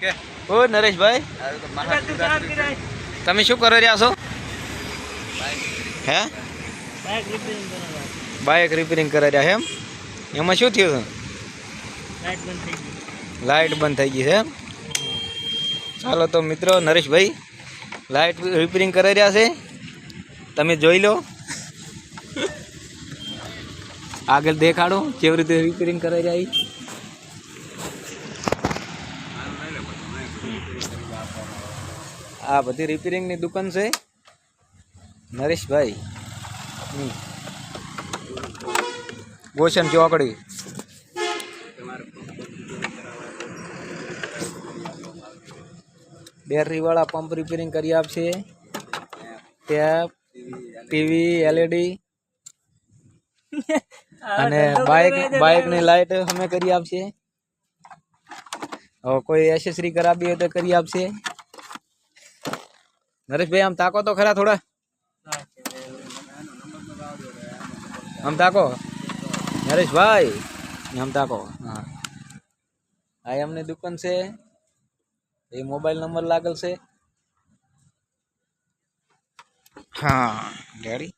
કે? ઓ, નરેશભાઈ. તમે શું કરી રહ્યા છો? હે? બાઇક રિપેરિંગ કરી રહ્યા એમ? એમાં શું થયું લાઇટ બંધ થઈ ગઈ છે એમ? ચાલો તો મિત્રો, નરેશભાઈ લાઇટ રિપેરિંગ કરી રહ્યા છે. તમે જોઈ લો. આગળ દેખાડો કેવી રીતે રિપેરિંગ કરી રહ્યા આ બધી રિપેરિંગની દુકાન છે. નરેશભાઈ ગોશન ચોકડી બેટરી વાળા પંપ રિપેરિંગ કરી આપશે. ટેપ ટીવી એલઈડી અને બાઇક બાઇકની ની લાઈટ અમે કરી આપશે. કોઈ એસેસરી કરાવી હોય તો કરી આપશે. નરેશભાઈ, આમ તાકો તો ખરા થોડા? આમ તાકો? નરેશભાઈ, આમ તાકો. હા. આ એમની દુકાન છે. એ મોબાઈલ નંબર લાગેલ છે. હા, રેડી.